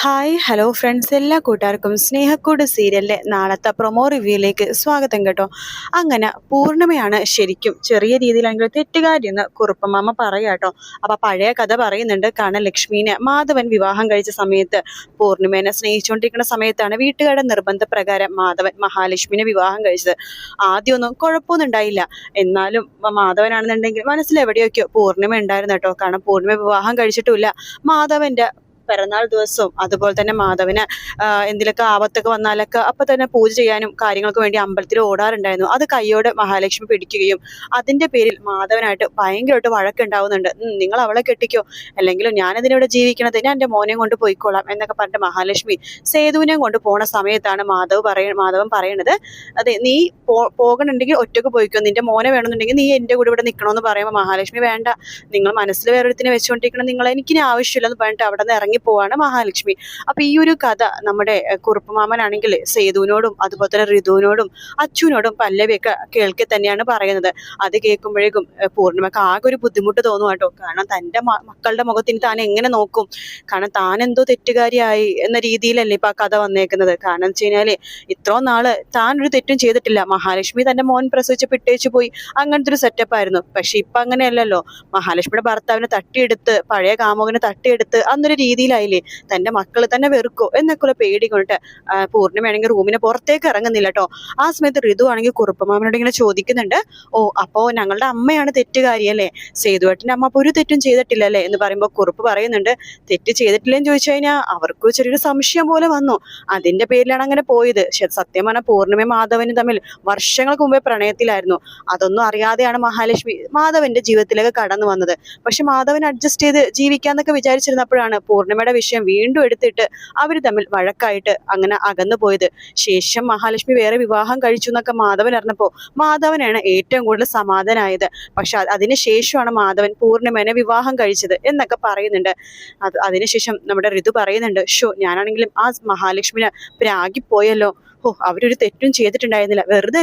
Hi hello friends എല്ലാ കൂട്ടുകാർക്കും സ്നേഹക്കൂട് സീരിയലിലെ നാളത്തെ പ്രൊമോ റിവ്യൂയിലേക്ക് സ്വാഗതം കേട്ടോ. അങ്ങനെ പൂർണിമയാണ് ശരിക്കും ചെറിയ രീതിയിലാണെങ്കിൽ തെറ്റുകാരിയെന്ന് കുറുപ്പമാമ പറയുക കേട്ടോ. അപ്പോൾ പഴയ കഥ പറയുന്നുണ്ട് കാരണം ലക്ഷ്മീനെ മാധവൻ വിവാഹം കഴിച്ച സമയത്ത്. പൂർണിമേനെ സ്നേഹിച്ചുകൊണ്ടിരിക്കുന്ന സമയത്താണ് വീട്ടുകാരുടെ നിർബന്ധപ്രകാരം മാധവൻ മഹാലക്ഷ്മിനെ വിവാഹം കഴിച്ചത്. ആദ്യമൊന്നും കുഴപ്പമൊന്നും ഉണ്ടായില്ല. എന്നാലും മാധവനാണെന്നുണ്ടെങ്കിൽ മനസ്സിലെവിടെയൊക്കെയോ പൂർണിമ ഉണ്ടായിരുന്നു കേട്ടോ. കാരണം പൂർണിമ വിവാഹം കഴിച്ചിട്ടുമില്ല. മാധവന്റെ പിറന്നാൾ ദിവസവും അതുപോലെ തന്നെ മാധവന് എന്തിലൊക്കെ ആപത്തൊക്കെ വന്നാലൊക്കെ അപ്പൊ തന്നെ പൂജ ചെയ്യാനും കാര്യങ്ങൾക്ക് വേണ്ടി അമ്പലത്തിൽ ഓടാറുണ്ടായിരുന്നു. അത് കൈയോടെ മഹാലക്ഷ്മി പിടിക്കുകയും അതിന്റെ പേരിൽ മാധവനായിട്ട് ഭയങ്കരമായിട്ട് വഴക്കുണ്ടാവുന്നുണ്ട്. "ഉം, നിങ്ങൾ അവളെ കെട്ടിക്കോ. അല്ലെങ്കിലും ഞാനതിനിവിടെ ജീവിക്കണത് ഞാൻ എന്റെ മോനെ കൊണ്ട് പോയിക്കോളാം എന്നൊക്കെ പറഞ്ഞിട്ട് മഹാലക്ഷ്മി സേതുവിനെ കൊണ്ട് പോണ സമയത്താണ് മാധവ് പറയ മാധവൻ പറയണത്. അതെ നീ പോകണുണ്ടെങ്കിൽ ഒറ്റയ്ക്ക് പോയിക്കോ. നിന്റെ മോനെ വേണമെന്നുണ്ടെങ്കിൽ നീ എന്റെ കൂടെ ഇവിടെ നിൽക്കണമെന്ന് പറയുമ്പോൾ മഹാലക്ഷ്മി വേണ്ട. നിങ്ങൾ മനസ്സിൽ വേറൊരുത്തിനെ വെച്ചുകൊണ്ടിരിക്കണം നിങ്ങൾ എനിക്കിനി ആവശ്യമില്ലെന്ന് പറഞ്ഞിട്ട് അവിടെ നിന്ന് ഇറങ്ങി പോവാണ് മഹാലക്ഷ്മി. അപ്പൊ ഈ ഒരു കഥ നമ്മുടെ കുറുപ്പുമാമനാണെങ്കിൽ സേതുവിനോടും അതുപോലെ തന്നെ ഋതുവിനോടും അച്ഛനോടും പല്ലവിയൊക്കെ കേൾക്കെ തന്നെയാണ് പറയുന്നത്. അത് കേൾക്കുമ്പോഴേക്കും പൂർണിമക്ക് ആകെ ഒരു ബുദ്ധിമുട്ട് തോന്നും കേട്ടോ. കാരണം തന്റെ മക്കളുടെ മുഖത്തിന് താൻ എങ്ങനെ നോക്കും? കാരണം താൻ എന്തോ തെറ്റുകാരിയായി എന്ന രീതിയിലല്ലേ ഇപ്പൊ ആ കഥ വന്നേക്കുന്നത്. കാരണം വെച്ച് കഴിഞ്ഞാൽ ഇത്രയും നാൾ താൻ ഒരു തെറ്റും ചെയ്തിട്ടില്ല. മഹാലക്ഷ്മി തന്റെ മോൻ പ്രസവിച്ച് പിട്ടേച്ചു പോയി. അങ്ങനത്തെ ഒരു സെറ്റപ്പ് ആയിരുന്നു. പക്ഷെ ഇപ്പൊ അങ്ങനെയല്ലല്ലോ. മഹാലക്ഷ്മിയുടെ ഭർത്താവിനെ തട്ടിയെടുത്ത് പഴയ കാമുകനെ തട്ടിയെടുത്ത് അന്നൊരു രീതിയിലായില്ലേ തന്റെ മക്കൾ തന്നെ വെറുക്കോ? എന്നൊക്കെയുള്ള പേടി കൊണ്ടിട്ട് പൂർണിമയാണെങ്കിൽ റൂമിന് പുറത്തേക്ക് ഇറങ്ങുന്നില്ല കേട്ടോ ആ സമയത്ത് ഋതു ആണെങ്കിൽ കുറുപ്പമാമനോട് ഇങ്ങനെ ചോദിക്കുന്നുണ്ട്. ഓ അപ്പോ ഞങ്ങളുടെ അമ്മയാണ് തെറ്റുകാരി അല്ലേ സേതുവേട്ടന്റെ അമ്മ അപ്പൊ ഒരു തെറ്റും ചെയ്തിട്ടില്ലല്ലേ? എന്ന് പറയുമ്പോൾ കുറുപ്പ് പറയുന്നുണ്ട്. തെറ്റ് ചെയ്തിട്ടില്ലെന്ന് ചോദിച്ചു കഴിഞ്ഞാൽ അവർക്ക് ചെറിയൊരു സംശയം പോലെ വന്നു. അതിന്റെ പേരിലാണ് അങ്ങനെ പോയത്. സത്യം പറഞ്ഞാൽ പൂർണിമയും മാധവനും തമ്മിൽ വർഷങ്ങൾക്ക് മുമ്പേ പ്രണയത്തിലായിരുന്നു. അതൊന്നും അറിയാതെയാണ് മഹാലക്ഷ്മി മാധവന്റെ ജീവിതത്തിലേക്ക് കടന്നു വന്നത്. പക്ഷെ മാധവൻ അഡ്ജസ്റ്റ് ചെയ്ത് ജീവിക്കാന്നൊക്കെ വിചാരിച്ചിരുന്നപ്പോഴാണ് പൂർണിമയുടെ വിഷയം വീണ്ടും എടുത്തിട്ട് അവർ തമ്മിൽ വഴക്കായിട്ട് അങ്ങനെ അകന്നു പോയത്. ശേഷം മഹാലക്ഷ്മി വേറെ വിവാഹം കഴിച്ചു എന്നൊക്കെ മാധവൻ അറിഞ്ഞപ്പോൾ മാധവനാണ് ഏറ്റവും കൂടുതൽ സമാധാനായത്. പക്ഷെ അതിന് അതിനുശേഷമാണ് മാധവൻ പൂർണിമേനെ വിവാഹം കഴിച്ചത് എന്നൊക്കെ പറയുന്നുണ്ട്. അത് അതിനുശേഷം നമ്മുടെ ഋതു പറയുന്നുണ്ട് ഷോ ഞാനാണെങ്കിലും ആ മഹാലക്ഷ്മിനെ പ്രാഗിപ്പോയല്ലോ. ഓ അവരൊരു തെറ്റും ചെയ്തിട്ടുണ്ടായിരുന്നില്ല. വെറുതെ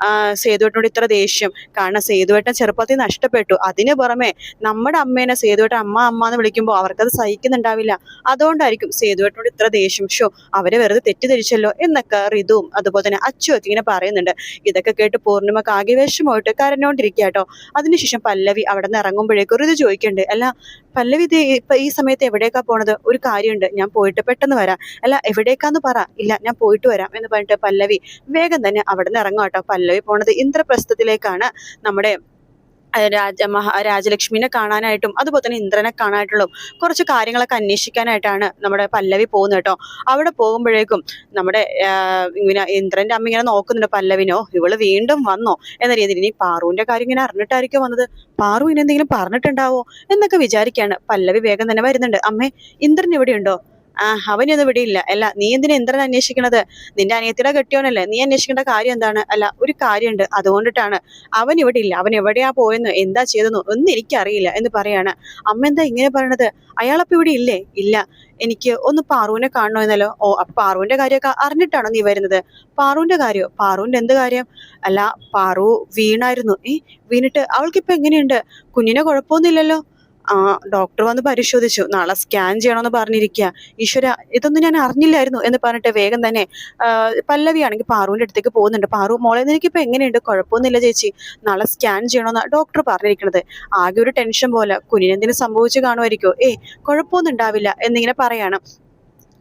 ആ, സേതുവേട്ടനോട് ഇത്ര ദേഷ്യം. കാരണം സേതുവേട്ടൻ ചെറുപ്പത്തിൽ നഷ്ടപ്പെട്ടു. അതിന് പുറമെ നമ്മുടെ അമ്മേനെ സേതുവേട്ടൻ അമ്മ അമ്മ എന്ന് വിളിക്കുമ്പോൾ അവർക്കത് സഹിക്കുന്നുണ്ടാവില്ല. അതുകൊണ്ടായിരിക്കും സേതുവേട്ടനോട് ഇത്ര ദേഷ്യം. ഷോ അവരെ വെറുതെ തെറ്റിദ്ധരിച്ചല്ലോ എന്നൊക്കെ ഋതുവും അതുപോലെ തന്നെ അച്ചു ഇങ്ങനെ പറയുന്നുണ്ട്. ഇതൊക്കെ കേട്ട് പൂർണിമക്ക് ആകെ വിഷമമായിട്ട് കരഞ്ഞോണ്ടിരിക്കുക കേട്ടോ അതിനുശേഷം പല്ലവി അവിടെ നിന്ന് ഇറങ്ങുമ്പോഴേക്കും ഋതു ചോദിക്കണ്ട് അല്ല പല്ലവി ഇത് ഇപ്പൊ ഈ സമയത്ത് എവിടേക്കാ പോണത്? ഒരു കാര്യമുണ്ട്. ഞാൻ പോയിട്ട് പെട്ടെന്ന് വരാം. അല്ല എവിടേക്കാന്ന് പറ. ഇല്ല ഞാൻ പോയിട്ട് വരാം. എന്ന് പറഞ്ഞിട്ട് പല്ലവി വേഗം തന്നെ അവിടെ നിന്ന് ഇറങ്ങും കേട്ടോ. പല്ലവി പോണത് ഇന്ദ്രപ്രസ്ഥത്തിലേക്കാണ് നമ്മുടെ രാജ മഹാ രാജലക്ഷ്മിനെ കാണാനായിട്ടും അതുപോലെ തന്നെ ഇന്ദ്രനെ കാണാനായിട്ടുള്ള കുറച്ച് കാര്യങ്ങളൊക്കെ അന്വേഷിക്കാനായിട്ടാണ് നമ്മുടെ പല്ലവി പോകുന്നത് കേട്ടോ. അവിടെ പോകുമ്പോഴേക്കും നമ്മുടെ ഇങ്ങനെ ഇന്ദ്രന്റെ അമ്മ ഇങ്ങനെ നോക്കുന്നുണ്ട് പല്ലവിനോ. ഇവൾ വീണ്ടും വന്നോ എന്ന രീതിയിൽ. ഇനി പാറുവിന്റെ കാര്യം ഇങ്ങനെ അറിഞ്ഞിട്ടായിരിക്കും വന്നത്. പാറു ഇനി എന്തെങ്കിലും പറഞ്ഞിട്ടുണ്ടാവോ എന്നൊക്കെ വിചാരിക്കുകയാണ് പല്ലവി വേഗം തന്നെ വരുന്നുണ്ട്. അമ്മേ ഇന്ദ്രൻ ഇവിടെ ഉണ്ടോ ആ അവനൊന്നും ഇവിടെ ഇല്ല. അല്ല നീ എന്തിനാ ഇന്ദ്രൻ അന്വേഷിക്കണത്? നിന്റെ അനിയത്തിയുടെ കെട്ടിയോനല്ലേ. നീ അന്വേഷിക്കേണ്ട കാര്യം എന്താണ്? അല്ല ഒരു കാര്യമുണ്ട്. അതുകൊണ്ടിട്ടാണ് അവൻ ഇവിടെ ഇല്ല. അവൻ എവിടെയാ പോയെന്ന് എന്താ ചെയ്തെന്ന് ഒന്നും എനിക്കറിയില്ല എന്ന് പറയാണ്. അമ്മ എന്താ ഇങ്ങനെ പറയണത്? അയാളപ്പം ഇവിടെ ഇല്ലേ? ഇല്ല. എനിക്ക് ഒന്ന് പാറുവിനെ കാണണോ എന്നല്ലോ. ഓ അപ്പൊ പാറുവിന്റെ കാര്യമൊക്കെ അറിഞ്ഞിട്ടാണോ നീ വരുന്നത്? പാറുവിന്റെ കാര്യമോ പാറുവിന്റെ എന്ത് കാര്യം? അല്ല പാറു വീണായിരുന്നു. ഏ വീണിട്ട് അവൾക്കിപ്പോ എങ്ങനെയുണ്ട്? കുഞ്ഞിനെ കുഴപ്പമൊന്നുമില്ലല്ലോ. ഡോക്ടർ വന്ന് പരിശോധിച്ചു. നാളെ സ്കാൻ ചെയ്യണമെന്ന് പറഞ്ഞിരിക്കുക ഈശ്വര ഇതൊന്നും ഞാൻ അറിഞ്ഞില്ലായിരുന്നു എന്ന് പറഞ്ഞിട്ട് വേഗം തന്നെ പല്ലവിയാണെങ്കിൽ പാറുവിന്റെ അടുത്തേക്ക് പോകുന്നുണ്ട്. പാറു മോളെ നിനക്കിപ്പോ എങ്ങനെയുണ്ട്? കുഴപ്പമൊന്നുമില്ല ചേച്ചി. നാളെ സ്കാൻ ചെയ്യണമെന്ന് ഡോക്ടർ പറഞ്ഞിരിക്കുന്നത് ആകെ ഒരു ടെൻഷൻ പോലെ. കുഞ്ഞിനെന്തെങ്കിലും സംഭവിച്ചു കാണുമായിരിക്കോ ഏയ് കുഴപ്പമൊന്നും ഉണ്ടാവില്ല എന്നിങ്ങനെ പറയാണ്.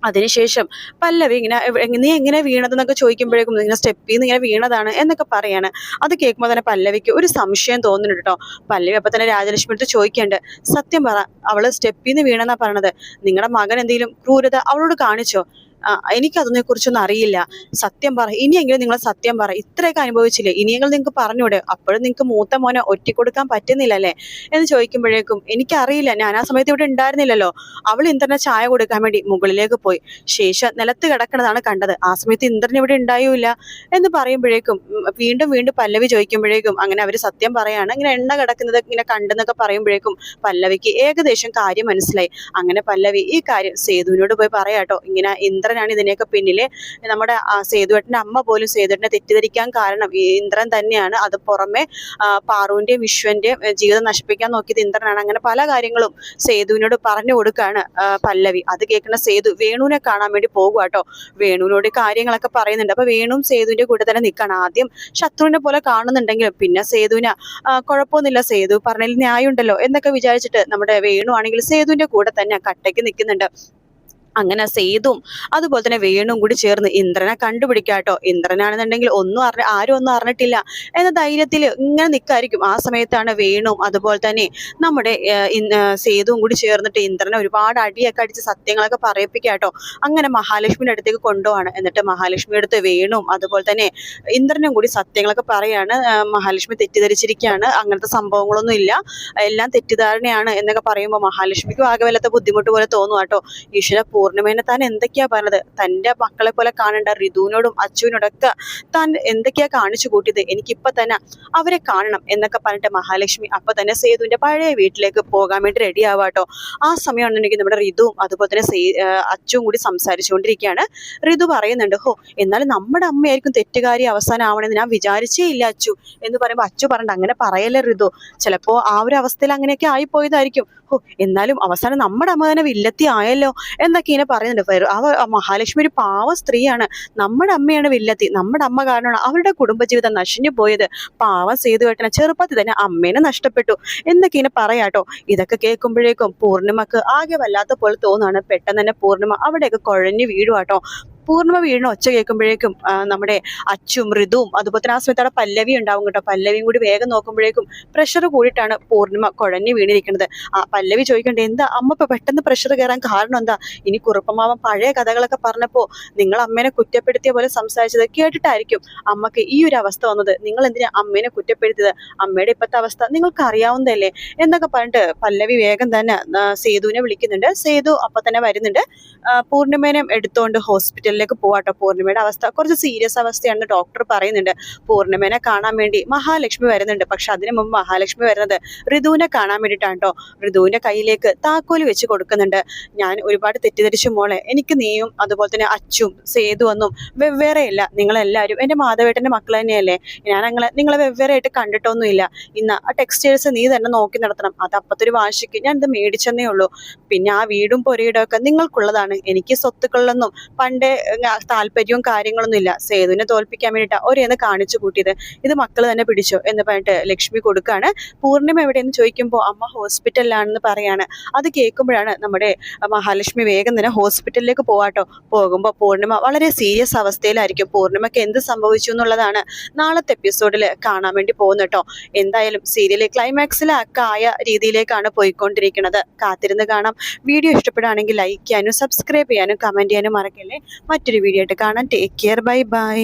അതിനുശേഷം പല്ലവി ഇങ്ങനെ നീ എങ്ങനെ വീണതെന്നൊക്കെ ചോദിക്കുമ്പോഴേക്കും ഇങ്ങനെ സ്റ്റെപ്പിൽ നിന്ന് ഇങ്ങനെ വീണതാണ് എന്നൊക്കെ പറയാണ്. അത് കേൾക്കുമ്പോൾ തന്നെ പല്ലവിക്ക് ഒരു സംശയം തോന്നുന്നുണ്ട് കേട്ടോ പല്ലവി അപ്പം തന്നെ രാജലക്ഷ്മി അടുത്ത് ചോദിക്കേണ്ട. സത്യം പറ അവൾ സ്റ്റെപ്പിൽ നിന്ന് വീണെന്നാണ് പറഞ്ഞത് നിങ്ങളുടെ മകൻ എന്തെങ്കിലും ക്രൂരത അവളോട് കാണിച്ചോ? ആ, എനിക്കതിനെ കുറിച്ചൊന്നും അറിയില്ല. സത്യം പറ ഇനിയെങ്കിലും നിങ്ങൾ സത്യം പറ. ഇത്രയൊക്കെ അനുഭവിച്ചില്ലേ? ഇനിയെങ്കിലും നിങ്ങൾക്ക് പറഞ്ഞൂടെ? അപ്പോഴും നിങ്ങൾക്ക് മൂത്ത മോനെ ഒറ്റിക്കൊടുക്കാൻ പറ്റുന്നില്ലല്ലേ? എന്ന് ചോദിക്കുമ്പോഴേക്കും എനിക്കറിയില്ല. ഞാൻ ആ സമയത്ത് ഇവിടെ ഉണ്ടായിരുന്നില്ലല്ലോ. അവൾ ഇന്ദ്രനെ ചായ കൊടുക്കാൻ വേണ്ടി മുകളിലേക്ക് പോയി. ശേഷം നിലത്ത് കിടക്കണതാണ് കണ്ടത്. ആ സമയത്ത് ഇന്ദ്രൻ ഇവിടെ ഉണ്ടായില്ല എന്ന് പറയുമ്പോഴേക്കും വീണ്ടും വീണ്ടും പല്ലവി ചോദിക്കുമ്പോഴേക്കും അങ്ങനെ അവർ സത്യം പറയാണ്. ഇങ്ങനെ എണ്ണ കിടക്കുന്നത് ഇങ്ങനെ കണ്ടെന്നൊക്കെ പറയുമ്പോഴേക്കും പല്ലവിക്ക് ഏകദേശം കാര്യം മനസ്സിലായി. അങ്ങനെ പല്ലവി ഈ കാര്യം സേതുവിനോട് പോയി പറയാട്ടോ. ഇങ്ങനെ ഇന്ദ്രൻ ഇന്ദ്രനാണ് ഇതിനെയൊക്കെ പിന്നിൽ. നമ്മുടെ സേതുവേട്ടന്റെ അമ്മ പോലും സേതുവേട്ടനെ തെറ്റിദ്ധരിക്കാൻ കാരണം ഇന്ദ്രൻ തന്നെയാണ്. അത് പുറമെ പാറുവിന്റെയും വിശ്വന്റെയും ജീവിതം നശിപ്പിക്കാൻ നോക്കിയത് ഇന്ദ്രനാണ്. അങ്ങനെ പല കാര്യങ്ങളും സേതുവിനോട് പറഞ്ഞു കൊടുക്കുകയാണ് പല്ലവി. അത് കേൾക്കുന്ന സേതു വേണുവിനെ കാണാൻ വേണ്ടി പോകുക കേട്ടോ വേണുവിനോട് കാര്യങ്ങളൊക്കെ പറയുന്നുണ്ട്. അപ്പോൾ വേണുവും സേതുവിന്റെ കൂടെ തന്നെ നിൽക്കണം. ആദ്യം ശത്രുവിനെ പോലെ കാണുന്നുണ്ടെങ്കിലും പിന്നെ സേതുവിന് കുഴപ്പമൊന്നുമില്ല. സേതു പറഞ്ഞതിൽ ന്യായമുണ്ടല്ലോ എന്നൊക്കെ വിചാരിച്ചിട്ട് നമ്മുടെ വേണു ആണെങ്കിൽ സേതുവിന്റെ കൂടെ തന്നെ കട്ടയ്ക്ക് നിൽക്കുന്നുണ്ട്. അങ്ങനെ സേതും അതുപോലെ തന്നെ വേണും കൂടി ചേർന്ന് ഇന്ദ്രനെ കണ്ടുപിടിക്കാട്ടോ. ഇന്ദ്രനാണെന്നുണ്ടെങ്കിൽ ഒന്നും അറിഞ്ഞ ആരും ഒന്നും അറിഞ്ഞിട്ടില്ല എന്ന ധൈര്യത്തിൽ ഇങ്ങനെ നിൽക്കായിരിക്കും ആ സമയത്താണ് വേണും അതുപോലെ തന്നെ നമ്മുടെ സേതുവും കൂടി ചേർന്നിട്ട് ഇന്ദ്രനെ ഒരുപാട് അടിയൊക്കെ അടിച്ച് സത്യങ്ങളൊക്കെ പറയിപ്പിക്കാട്ടോ. അങ്ങനെ മഹാലക്ഷ്മിയുടെ അടുത്തേക്ക് കൊണ്ടുപോവാണ്. എന്നിട്ട് മഹാലക്ഷ്മിയുടെ അടുത്ത് വേണും അതുപോലെ തന്നെ ഇന്ദ്രനും കൂടി സത്യങ്ങളൊക്കെ പറയാണ്. മഹാലക്ഷ്മി തെറ്റിദ്ധരിച്ചിരിക്കുകയാണ്. അങ്ങനത്തെ സംഭവങ്ങളൊന്നും ഇല്ല. എല്ലാം തെറ്റിദ്ധാരണയാണ് എന്നൊക്കെ പറയുമ്പോൾ മഹാലക്ഷ്മിക്കും ആകെ വല്ലാത്ത ബുദ്ധിമുട്ട് പോലെ തോന്നുവാട്ടോ. ഈശ്വര പൂർണിമേനെ താൻ എന്തൊക്കെയാ പറഞ്ഞത്? തന്റെ മക്കളെ പോലെ കാണേണ്ട ഋതുവിനോടും അച്ചുവിനോടൊക്കെ താൻ എന്തൊക്കെയാ കാണിച്ചു കൂട്ടിയത്? എനിക്കിപ്പോൾ തന്നെ അവരെ കാണണം എന്നൊക്കെ പറഞ്ഞിട്ട് മഹാലക്ഷ്മി അപ്പൊ തന്നെ സേതുവിന്റെ പഴയ വീട്ടിലേക്ക് പോകാൻ വേണ്ടി റെഡി ആവാട്ടോ. ആ സമയമാണെന്നുണ്ടെങ്കിൽ നമ്മുടെ ഋതുവും അതുപോലെ തന്നെ സേ അച്ചുവും കൂടി സംസാരിച്ചുകൊണ്ടിരിക്കുകയാണ്. ഋതു പറയുന്നുണ്ട് ഹോ എന്നാലും നമ്മുടെ അമ്മയായിരിക്കും തെറ്റുകാരി അവസാനം ആവണമെന്ന് ഞാൻ വിചാരിച്ചേ ഇല്ല അച്ചു. എന്ന് പറയുമ്പോൾ അച്ചു പറഞ്ഞിട്ട് അങ്ങനെ പറയല്ലേ ഋതു ചിലപ്പോ ആ ഒരു അവസ്ഥയിൽ അങ്ങനെയൊക്കെ ആയിപ്പോയതായിരിക്കും. ഹോ എന്നാലും അവസാനം നമ്മുടെ അമ്മ തന്നെ വില്ലത്തി ആയല്ലോ എന്നൊക്കെ ഇങ്ങനെ പറയുന്നുണ്ട്. അവ മഹാലക്ഷ്മി ഒരു പാവ സ്ത്രീയാണ്. നമ്മുടെ അമ്മയാണ് വില്ലത്തി നമ്മുടെ അമ്മ കാരണമാണ് അവരുടെ കുടുംബജീവിതം നശിഞ്ഞു പോയത്. പാവം സേതുവേട്ടനെ ചെറുപ്പത്തിൽ തന്നെ അമ്മേനെ നഷ്ടപ്പെട്ടു. എന്നൊക്കെ ഇങ്ങനെ പറയാട്ടോ ഇതൊക്കെ കേൾക്കുമ്പോഴേക്കും പൂർണിമക്ക് ആകെ വല്ലാത്ത പോലെ തോന്നുകയാണ് പെട്ടെന്ന് തന്നെ പൂർണിമ അവിടെയൊക്കെ കുഴഞ്ഞു വീഴുവാട്ടോ പൂർണിമ വീഴുന്ന ഒച്ച കേൾക്കുമ്പോഴേക്കും നമ്മുടെ അച്ചും മൃദുവും അതുപോലെ തന്നെ ആ സമയത്ത് അവിടെ പല്ലവി ഉണ്ടാവും കേട്ടോ. പല്ലവിയും കൂടി വേഗം നോക്കുമ്പോഴേക്കും പ്രഷർ കൂടിയിട്ടാണ് പൂർണിമ കുഴഞ്ഞു വീണിരിക്കുന്നത്. ആ പല്ലവി ചോദിക്കണ്ടേ എന്താ അമ്മ ഇപ്പൊ പെട്ടെന്ന് പ്രഷർ കയറാൻ കാരണം എന്താ? ഇനി കുറുപ്പമാവൻ പഴയ കഥകളൊക്കെ പറഞ്ഞപ്പോ നിങ്ങൾ അമ്മേനെ കുറ്റപ്പെടുത്തിയ പോലെ സംസാരിച്ചത് കേട്ടിട്ടായിരിക്കും അമ്മയ്ക്ക് ഈ ഒരു അവസ്ഥ വന്നത്. നിങ്ങൾ എന്തിനാ അമ്മേനെ കുറ്റപ്പെടുത്തിയത്? അമ്മയുടെ ഇപ്പോഴത്തെ അവസ്ഥ നിങ്ങൾക്ക് അറിയാവുന്നതല്ലേ? എന്നൊക്കെ പറഞ്ഞിട്ട് പല്ലവി വേഗം തന്നെ സേതുവിനെ വിളിക്കുന്നുണ്ട്. സേതു അപ്പൊ തന്നെ വരുന്നുണ്ട്. എടുത്തോണ്ട് എടുത്തുകൊണ്ട് ഹോസ്പിറ്റലിലേക്ക് പോവാട്ടോ പൂർണിമയുടെ അവസ്ഥ. കുറച്ച് സീരിയസ് അവസ്ഥയാണെന്ന് ഡോക്ടർ പറയുന്നുണ്ട്. പൂർണിമേനെ കാണാൻ വേണ്ടി മഹാലക്ഷ്മി വരുന്നുണ്ട്. പക്ഷെ അതിനു മുമ്പ് മഹാലക്ഷ്മി വരുന്നത് ഋതുവിനെ കാണാൻ വേണ്ടിയിട്ടാണ് കേട്ടോ ഋതുവിന്റെ കയ്യിലേക്ക് താക്കോൽ വെച്ച് കൊടുക്കുന്നുണ്ട്. ഞാൻ ഒരുപാട് തെറ്റിദ്ധരിച്ചു മോളെ. എനിക്ക് നീയും അതുപോലെ തന്നെ അച്ചും സേതു ഒന്നും വെവ്വേറെയല്ല. നിങ്ങളെല്ലാവരും എന്റെ മാധവേട്ടന്റെ മക്കൾ തന്നെയല്ലേ? ഞാൻ അങ്ങനെ നിങ്ങളെ വെവ്വേറെ ആയിട്ട് കണ്ടിട്ടൊന്നുമില്ല. ഇന്ന് ആ ടെക്സ്റ്റൈൽസ് നീ തന്നെ നോക്കി നടത്തണം. അത് അപ്പത്തൊരു വാശിക്ക് ഞാൻ ഇത് മേടിച്ചെന്നേ ഉള്ളൂ. പിന്നെ ആ വീടും പൊരയിടമൊക്കെ നിങ്ങൾക്കുള്ളതാണ്. എനിക്ക് സ്വത്തുക്കളിലൊന്നും പണ്ടേ താല്പര്യവും കാര്യങ്ങളൊന്നും ഇല്ല. സേതുവിനെ തോൽപ്പിക്കാൻ വേണ്ടിയിട്ടാണ് ഒരേന്ന് കാണിച്ചു കൂട്ടിയത്. ഇത് മക്കൾ തന്നെ പിടിച്ചോ എന്ന് പറഞ്ഞിട്ട് ലക്ഷ്മി കൊടുക്കാണ്. പൂർണിമ എവിടെയെന്ന് ചോദിക്കുമ്പോൾ അമ്മ ഹോസ്പിറ്റലിലാണെന്ന് പറയാണ്. അത് കേൾക്കുമ്പോഴാണ് നമ്മുടെ മഹാലക്ഷ്മി വേഗം തന്നെ ഹോസ്പിറ്റലിലേക്ക് പോവാട്ടോ. പോകുമ്പോൾ പൂർണിമ വളരെ സീരിയസ് അവസ്ഥയിലായിരിക്കും. പൂർണിമയ്ക്ക് എന്ത് സംഭവിച്ചു എന്നുള്ളതാണ് നാളത്തെ എപ്പിസോഡിൽ കാണാൻ വേണ്ടി പോകുന്നു കേട്ടോ. എന്തായാലും സീരിയൽ ക്ലൈമാക്സിലൊക്കെ ആയ രീതിയിലേക്കാണ് പോയിക്കൊണ്ടിരിക്കുന്നത്. കാത്തിരുന്ന് കാണാം. വീഡിയോ ഇഷ്ടപ്പെടുകയാണെങ്കിൽ ലൈക്ക് ചെയ്യാനും സബ്സ്ക്രൈബ് ചെയ്യാനും കമന്റ് ചെയ്യാനും മറക്കല്ലേ? മറ്റൊരു വീഡിയോ ആയിട്ട് കാണാം. Take care bye bye